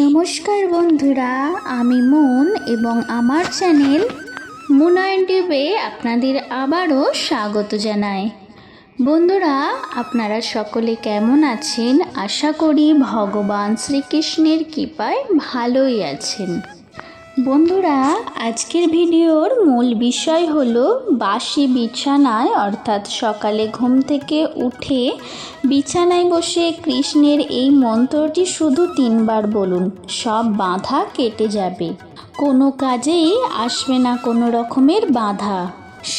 নমস্কার বন্ধুরা, আমি মন এবং আমার চ্যানেল মুনায়ন টিউবে আপনাদের আবারও স্বাগত জানাই। বন্ধুরা, আপনারা সকলে কেমন আছেন? আশা করি ভগবান শ্রীকৃষ্ণের কৃপায় ভালোই আছেন। বন্ধুরা, আজকের ভিডিওর মূল বিষয় হলো বাসি বিছানায়, অর্থাৎ সকালে ঘুম থেকে উঠে বিছানায় বসে কৃষ্ণের এই মন্ত্রটি শুধু তিনবার বলুন, সব বাধা কেটে যাবে। কোনো কাজেই আসবে না কোনো রকমের বাধা।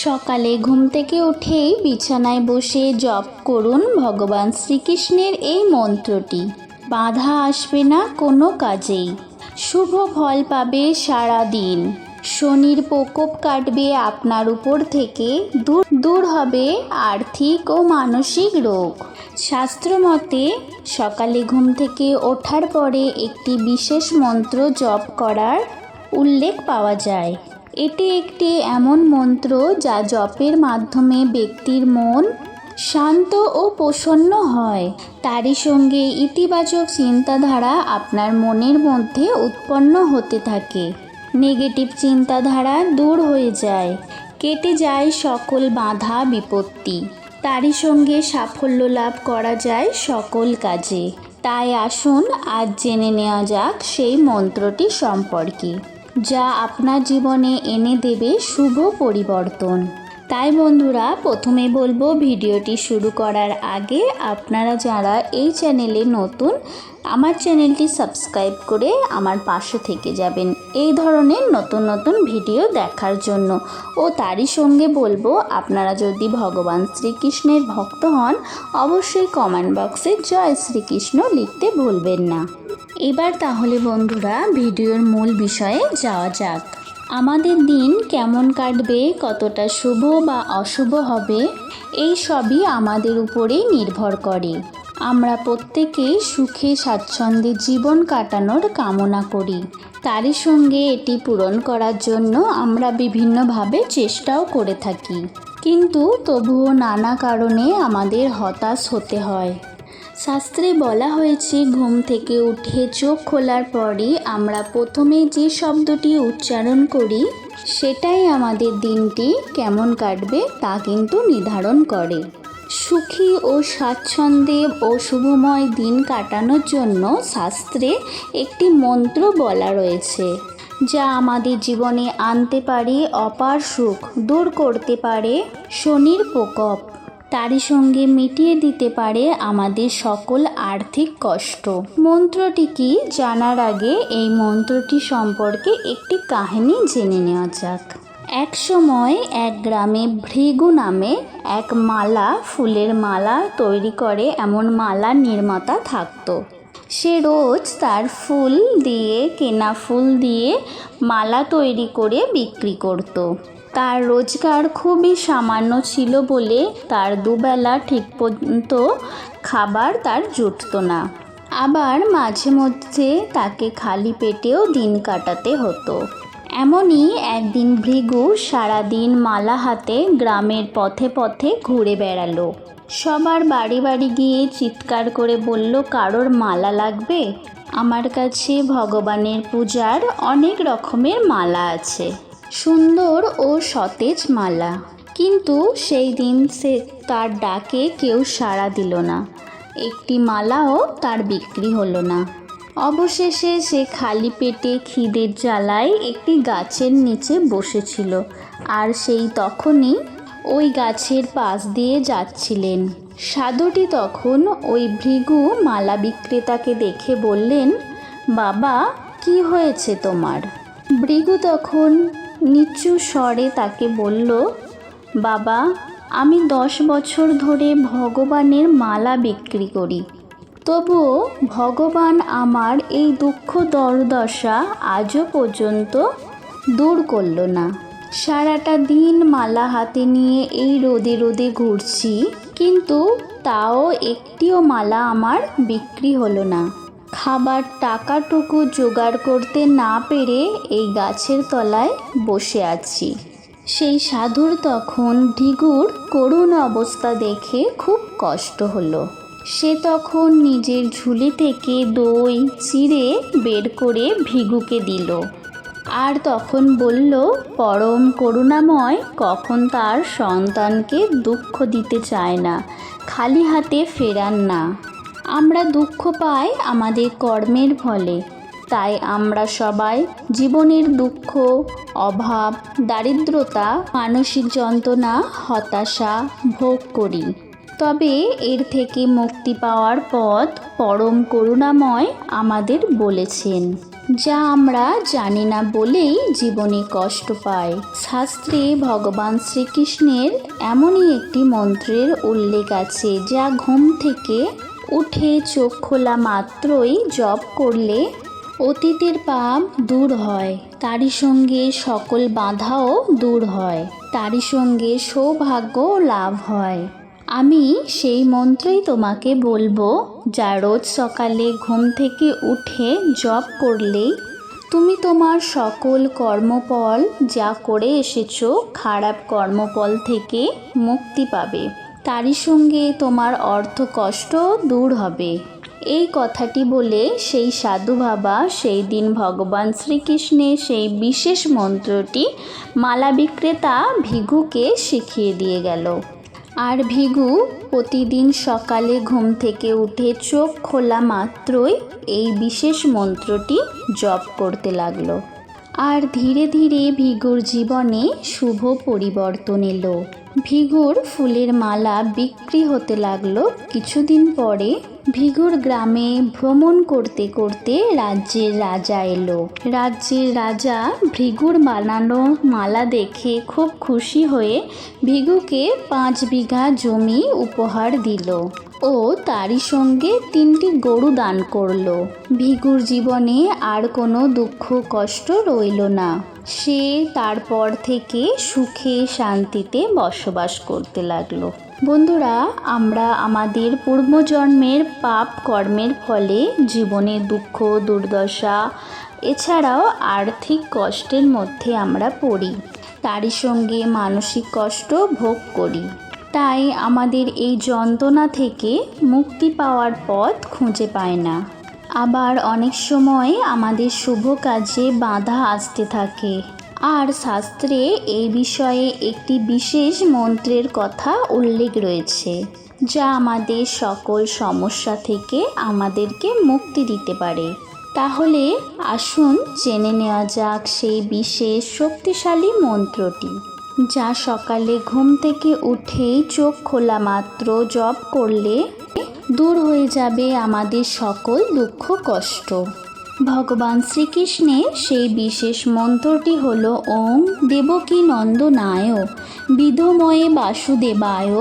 সকালে ঘুম থেকে উঠেই বিছানায় বসে জপ করুন ভগবান শ্রীকৃষ্ণের এই মন্ত্রটি। বাধা আসবে না কোনো কাজেই। শুভ ফল পাবে সারা দিন। শনির প্রকোপ কাটবে আপনার উপর থেকে, দূর দূর হবে আর্থিক ও মানসিক রোগ। শাস্ত্রমতে, সকালে ঘুম থেকে ওঠার পরে একটি বিশেষ মন্ত্র জপ করার উল্লেখ পাওয়া যায়। এটি একটি এমন মন্ত্র যা জপের মাধ্যমে ব্যক্তির মন শান্ত ও প্রসন্ন হয়। তারই সঙ্গে ইতিবাচক চিন্তাধারা আপনার মনের মধ্যে উৎপন্ন হতে থাকে। নেগেটিভ চিন্তাধারা দূর হয়ে যায়। কেটে যায় সকল বাধা, বিপত্তি। তারই সঙ্গে সাফল্য লাভ করা যায় সকল কাজে। তাই আসুন, আজ জেনে নেওয়া যাক সেই মন্ত্রটি সম্পর্কে, যা আপনার জীবনে এনে দেবে শুভ পরিবর্তন। তাই বন্ধুরা প্রথমে বলব ভিডিওটি শুরু করার আগে আপনারা যারা এই চ্যানেলে নতুন, আমার চ্যানেলটি সাবস্ক্রাইব করে আমার পাশে থেকে যাবেন এই ধরনের নতুন নতুন ভিডিও দেখার জন্য। ও তারই সঙ্গে বলব, আপনারা যদি ভগবান শ্রীকৃষ্ণের ভক্ত হন, অবশ্যই কমেন্ট বক্সে জয় শ্রীকৃষ্ণ লিখতে ভুলবেন না। এবার তাহলে বন্ধুরা, ভিডিওর মূল বিষয়ে যাওয়া যাক। আমাদের দিন কেমন কাটবে, কতটা শুভ বা অশুভ হবে, এই সবই আমাদের উপরেই নির্ভর করে। আমরা প্রত্যেকেই সুখে, স্বাচ্ছন্দ্যে জীবন কাটানোর কামনা করি। তারই সঙ্গে এটি পূরণ করার জন্য আমরা বিভিন্নভাবে চেষ্টাও করে থাকি। কিন্তু তবুও নানা কারণে আমাদের হতাশ হতে হয়। শাস্ত্রে বলা হয়েছে, ঘুম থেকে উঠে চোখ খোলার পরই আমরা প্রথমে যে শব্দটি উচ্চারণ করি, সেটাই আমাদের দিনটি কেমন কাটবে তা কিন্তু নির্ধারণ করে। সুখী ও স্বাচ্ছন্দ্যে ও শুভময় দিন কাটানোর জন্য শাস্ত্রে একটি মন্ত্র বলা রয়েছে, যা আমাদের জীবনে আনতে পারে, অপার সুখ দূর করতে পারে, শনির প্রকোপ। তারই সঙ্গে মিটিয়ে দিতে পারে আমাদের সকল আর্থিক কষ্ট। মন্ত্রটি কি জানার আগে এই মন্ত্রটি সম্পর্কে একটি কাহিনী জেনে নেওয়া যাক। এক সময় এক গ্রামে ভৃগু নামে এক মালা, ফুলের মালা তৈরি করে এমন মালা নির্মাতা থাকতো। সে রোজ তার ফুল দিয়ে, কেনা ফুল দিয়ে মালা তৈরি করে বিক্রি করতো। তার রোজগার খুবই সামান্য ছিল বলে তার দুবেলা ঠিক পর্যন্ত খাবার তার জুটতো না। আবার মাঝে মধ্যে তাকে খালি পেটেও দিন কাটাতে হতো। এমনই একদিন ভৃগু সারাদিন মালা হাতে গ্রামের পথে পথে ঘুরে বেড়ালো। সবার বাড়ি বাড়ি গিয়ে চিৎকার করে বলল, কারোর মালা লাগবে? আমার কাছে ভগবানের পূজার অনেক রকমের মালা আছে। সুন্দর ও সতেজ মালা। কিন্তু সেই দিন সে তার ডাকে কেউ সাড়া দিল না। একটি মালাও তার বিক্রি হলো না। অবশেষে সে খালি পেটে খিদের জ্বালায় একটি গাছের নিচে বসেছিল। আর সেই তখনই ওই গাছের পাশ দিয়ে যাচ্ছিলেন। সাধুটি তখন ওই ভৃগু মালা বিক্রেতাকে দেখে বললেন, বাবা, কি হয়েছে তোমার? ভৃগু তখন নিচু স্বরে তাকে বলল, বাবা, আমি দশ বছর ধরে ভগবানের মালা বিক্রি করি। তবুও ভগবান আমার এই দুঃখ দরদশা আজও পর্যন্ত দূর করল না। সারাটা দিন মালা হাতে নিয়ে এই রোদে রোদে ঘুরছি, কিন্তু তাও একটিও মালা আমার বিক্রি হলো না। খাবার টাকাটুকু জোগাড় করতে না পেরে এই গাছের তলায় বসে আছি। সেই সাধুর তখন ঢিগুর করুণ অবস্থা দেখে খুব কষ্ট হলো। সে তখন নিজের ঝুলি থেকে দই, চিড়ে বের করে ভিগুকে দিল। আর তখন বলল, পরম করুণাময় কখন তার সন্তানকে দুঃখ দিতে চায় না, খালি হাতে ফেরান না। আমরা দুঃখ পাই আমাদের কর্মের ফলে। তাই আমরা সবাই জীবনের দুঃখ, অভাব, দারিদ্রতা, মানসিক যন্ত্রণা, হতাশা ভোগ করি। তবে এর থেকে মুক্তি পাওয়ার পথ পরম করুণাময় আমাদের বলেছেন, যা আমরা জানি না বলেই জীবনে কষ্ট পাই। শাস্ত্রে ভগবান শ্রীকৃষ্ণের এমনই একটি মন্ত্রের উল্লেখ আছে, যা ঘুম থেকে উঠে চোখ খোলা মাত্রই জপ করলে অতীতের পাপ দূর হয়। তারই সঙ্গে সকল বাধাও দূর হয়। তারই সঙ্গে সৌভাগ্য লাভ হয়। আমি সেই মন্ত্রই তোমাকে বলব, যা রোজ সকালে ঘুম থেকে উঠে জপ করলেই তুমি তোমার সকল কর্মফল, যা করে এসেছ, খারাপ কর্মফল থেকে মুক্তি পাবে। তারই সঙ্গে তোমার অর্থ কষ্ট দূর হবে। এই কথাটি বলে সেই সাধু বাবা, সেই দিন ভগবান শ্রীকৃষ্ণের সেই বিশেষ মন্ত্রটি মালা বিক্রেতা ভিগুকে শিখিয়ে দিয়ে গেল। আর ভিগু, প্রতিদিন সকালে ঘুম থেকে উঠে চোখ খোলা মাত্রই এই বিশেষ মন্ত্রটি জপ করতে লাগল। আর ধীরে ধীরে ভিগুর জীবনে শুভ পরিবর্তন এলো। ভিগুর ফুলের মালা বিক্রি হতে লাগল। কিছুদিন পরে ভিগুর গ্রামে ভ্রমণ করতে করতে রাজ্যের রাজা এলো। রাজ্যের রাজা ভৃগুর বানানো মালা দেখে খুব খুশি হয়ে ভিগুকে পাঁচ বিঘা জমি উপহার দিল। ও তারই সঙ্গে তিনটি গরু দান করল। ভিগুর জীবনে আর কোনো দুঃখ কষ্ট রইল না। সে তারপর থেকে সুখে শান্তিতে বসবাস করতে লাগল। বন্ধুরা, আমরা আমাদের পূর্বজন্মের পাপ কর্মের ফলে জীবনে দুঃখ, দুর্দশা, এছাড়াও আর্থিক কষ্টের মধ্যে আমরা পড়ি। তারই সঙ্গে মানসিক কষ্ট ভোগ করি। তাই আমাদের এই যন্ত্রণা থেকে মুক্তি পাওয়ার পথ খুঁজে পায় না। আবার অনেক সময় আমাদের শুভ কাজে বাধা আসতে থাকে। আর শাস্ত্রে এই বিষয়ে একটি বিশেষ মন্ত্রের কথা উল্লেখ রয়েছে, যা আমাদের সকল সমস্যা থেকে আমাদেরকে মুক্তি দিতে পারে। তাহলে আসুন জেনে নেওয়া যাক সেই বিশেষ শক্তিশালী মন্ত্রটি। যা সকালে ঘুম থেকে উঠেই চোখ খোলা মাত্র, জপ করলে দূর হয়ে যাবে আমাদের সকল দুঃখ, কষ্ট। ভগবান শ্রীকৃষ্ণের সেই বিশেষ মন্ত্রটি হল, ওম দেবকী নন্দনায় বিধময়ে বাসুদেবায়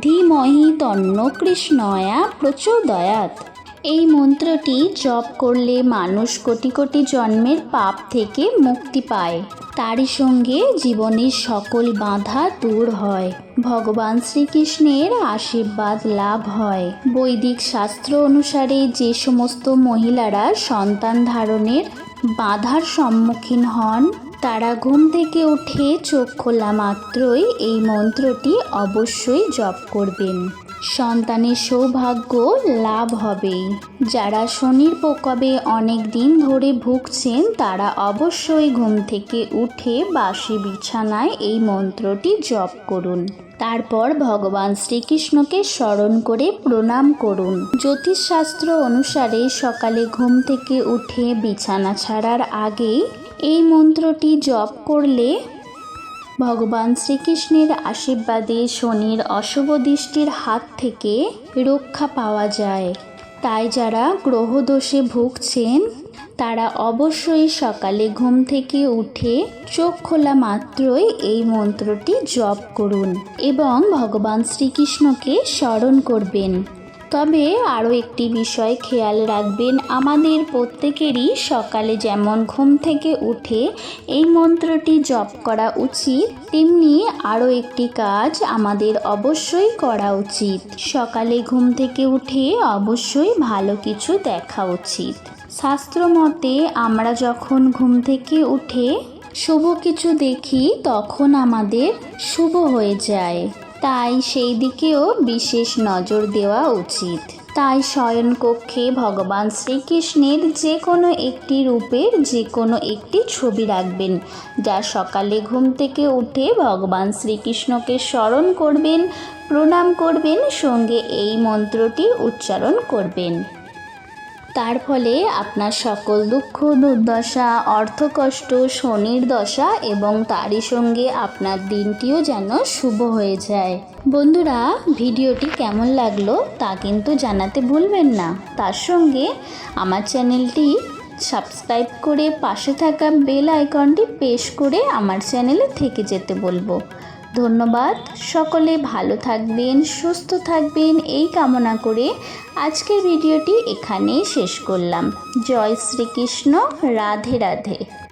ধীমহি তন্ন কৃষ্ণয়া প্রচোদয়াত এই মন্ত্রটি জপ করলে মানুষ কোটি কোটি জন্মের পাপ থেকে মুক্তি পায়। তারই সঙ্গে জীবনের সকল বাধা দূর হয়। ভগবান শ্রীকৃষ্ণের আশীর্বাদ লাভ হয়। বৈদিক শাস্ত্র অনুসারে যে সমস্ত মহিলারা সন্তান ধারণের বাধার সম্মুখীন হন, তারা ঘুম থেকে উঠে চোখ খোলা মাত্রই এই মন্ত্রটি অবশ্যই জপ করবেন। সন্তানের সৌভাগ্য লাভ হবে যারা শনির প্রকোপে অনেক দিন ধরে ভুগছেন, তারা অবশ্যই ঘুম থেকে উঠে বাসি বিছানায় এই মন্ত্রটি জপ করুন। তারপর ভগবান শ্রীকৃষ্ণকে স্মরণ করে প্রণাম করুন। জ্যোতিষশাস্ত্র অনুসারে সকালে ঘুম থেকে উঠে বিছানা ছাড়ার আগেই এই মন্ত্রটি জপ করলে ভগবান শ্রীকৃষ্ণের আশীর্বাদে শনির অশুভ দৃষ্টির হাত থেকে রক্ষা পাওয়া যায়। তাই যারা গ্রহদোষে ভুগছেন, তারা অবশ্যই সকালে ঘুম থেকে উঠে চোখ খোলা মাত্রই এই মন্ত্রটি জপ করুন এবং ভগবান শ্রীকৃষ্ণকে স্মরণ করবেন। তবে আরও একটি বিষয় খেয়াল রাখবেন, আমাদের প্রত্যেকেরই সকালে যেমন ঘুম থেকে উঠে এই মন্ত্রটি জপ করা উচিত, তেমনি আরও একটি কাজ আমাদের অবশ্যই করা উচিত। সকালে ঘুম থেকে উঠে অবশ্যই ভালো কিছু দেখা উচিত। শাস্ত্র মতে আমরা যখন ঘুম থেকে উঠে শুভ কিছু দেখি, তখন আমাদের শুভ হয়ে যায়। তাই সেই দিকেও বিশেষ নজর দেওয়া উচিত। তাই শয়নকক্ষে ভগবান শ্রীকৃষ্ণের যে কোনো একটি রূপের যে কোনো একটি ছবি রাখবেন, যা সকালে ঘুম থেকে উঠে ভগবান শ্রীকৃষ্ণকে স্মরণ করবেন, প্রণাম করবেন, সঙ্গে এই মন্ত্রটি উচ্চারণ করবেন। তার ফলে আপনার সকল দুঃখ, দুর্দশা অর্থকষ্ট শনির দশা এবং তারই সঙ্গে আপনার দিনটিও যেন শুভ হয়ে যায়। বন্ধুরা, ভিডিওটি কেমন লাগল তা কিন্তু জানাতে ভুলবেন না। তার সঙ্গে আমার চ্যানেলটি সাবস্ক্রাইব করে পাশে থাকা বেল আইকনটি প্রেস করে আমার চ্যানেলে থেকে যেতে বলব। ধন্যবাদ। সকলে ভালো থাকবেন, সুস্থ থাকবেন, এই কামনা করে আজকের ভিডিওটি এখানেই শেষ করলাম। জয় শ্রীকৃষ্ণ, রাধে রাধে।